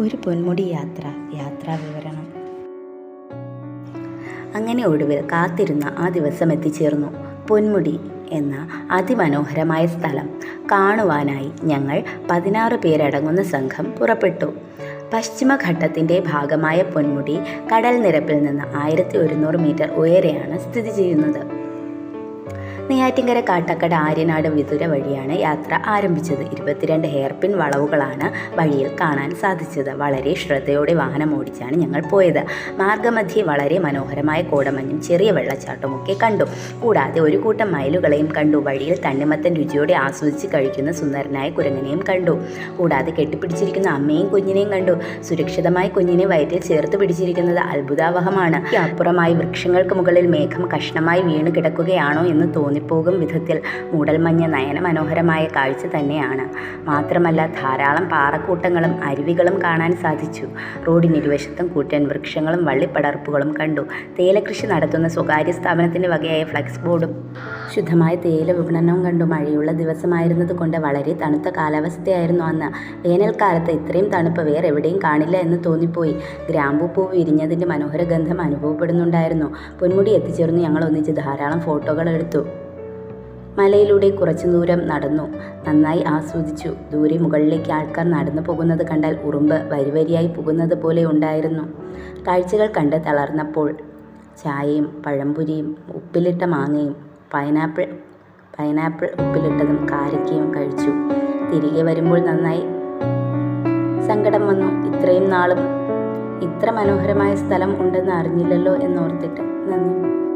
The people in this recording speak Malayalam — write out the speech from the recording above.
ഒരു പൊന്മുടി യാത്ര യാത്രാ വിവരണം. അങ്ങനെ ഒടുവിൽ കാത്തിരുന്ന ആ ദിവസം എത്തിച്ചേർന്നു. പൊന്മുടി എന്ന അതിമനോഹരമായ സ്ഥലം. കാണുവാനായി ഞങ്ങൾ പതിനാറ് പേരടങ്ങുന്ന സംഘം പുറപ്പെട്ടു. പശ്ചിമഘട്ടത്തിന്റെ ഭാഗമായ പൊന്മുടി കടൽ നിരപ്പിൽ നിന്ന് ആയിരത്തി ഒരുന്നൂറ് മീറ്റർ ഉയരെയാണ് സ്ഥിതി ചെയ്യുന്നത്. നെയ്യാറ്റിൻകര കാട്ടക്കട ആര്യനാട് വിതുര വഴിയാണ് യാത്ര ആരംഭിച്ചത്. ഇരുപത്തിരണ്ട് ഹെയർപിൻ വളവുകളാണ് വഴിയിൽ കാണാൻ സാധിച്ചത്. വളരെ ശ്രദ്ധയോടെ വാഹനം ഓടിച്ചാണ് ഞങ്ങൾ പോയത്. മാർഗമധ്യേ വളരെ മനോഹരമായ കോടമഞ്ഞും ചെറിയ വെള്ളച്ചാട്ടമൊക്കെ കണ്ടു. കൂടാതെ ഒരു കൂട്ടം മയിലുകളെയും കണ്ടു. വഴിയിൽ തണ്ണിമത്തൻ രുചിയോടെ ആസ്വദിച്ച് കഴിക്കുന്ന സുന്ദരനായ കുരങ്ങനെയും കണ്ടു. കൂടാതെ കെട്ടിപ്പിടിച്ചിരിക്കുന്ന അമ്മയും കുഞ്ഞിനെയും കണ്ടു. സുരക്ഷിതമായി കുഞ്ഞിനെ വയറ്റിൽ ചേർത്ത് പിടിച്ചിരിക്കുന്നത് അത്ഭുതാവഹമാണ്. അപ്പുറമായി വൃക്ഷങ്ങൾക്ക് മുകളിൽ മേഘം കഷ്ണമായി വീണ് കിടക്കുകയാണോ എന്ന് തോന്നിപ്പോകും വിധത്തിൽ മൂടൽമഞ്ഞ് നയനമനോഹരമായ കാഴ്ച തന്നെയാണ്. മാത്രമല്ല ധാരാളം പാറക്കൂട്ടങ്ങളും അരുവികളും കാണാൻ സാധിച്ചു. റോഡിനിരുവശത്തും കൂറ്റൻ വൃക്ഷങ്ങളും വള്ളിപ്പടർപ്പുകളും കണ്ടു. തേയിലകൃഷി നടത്തുന്ന സ്വകാര്യ സ്ഥാപനത്തിന്റെ വകയായ ഫ്ലെക്സ് ബോർഡും ശുദ്ധമായ തേയില വിപണനവും കണ്ടു. മഴയുള്ള ദിവസമായിരുന്നത് കൊണ്ട് വളരെ തണുത്ത കാലാവസ്ഥയായിരുന്നു അന്ന്. വേനൽക്കാലത്ത് ഇത്രയും തണുപ്പ് വേറെ എവിടെയും കാണില്ല എന്ന് തോന്നിപ്പോയി. ഗ്രാമ്പൂ പൂ വിരിഞ്ഞതിന്റെ മനോഹര ഗന്ധം അനുഭവപ്പെടുന്നുണ്ടായിരുന്നു. പൊന്മുടി എത്തിച്ചേർന്ന് ഞങ്ങൾ ഒന്നിച്ച് ധാരാളം ഫോട്ടോകൾ എടുത്തു. മലയിലൂടെ കുറച്ചു ദൂരം നടന്നു. നന്നായി ആസ്വദിച്ചു. ദൂരെ മുകളിലേക്ക് ആൾക്കാർ നടന്നു പോകുന്നത് കണ്ടാൽ ഉറുമ്പ് വരിവരിയായി പോകുന്നത് പോലെ ഉണ്ടായിരുന്നു. കാഴ്ചകൾ കണ്ട് തളർന്നപ്പോൾ ചായയും പഴംപുരിയും ഉപ്പിലിട്ട മാങ്ങയും പൈനാപ്പിൾ പൈനാപ്പിൾ ഉപ്പിലിട്ടതും കാരക്കയും കഴിച്ചു. തിരികെ വരുമ്പോൾ നന്നായി സങ്കടം വന്നു. ഇത്രയും നാളും ഇത്ര മനോഹരമായ സ്ഥലം ഉണ്ടെന്ന് അറിഞ്ഞില്ലല്ലോ എന്നോർത്തിട്ട് നന്ദി.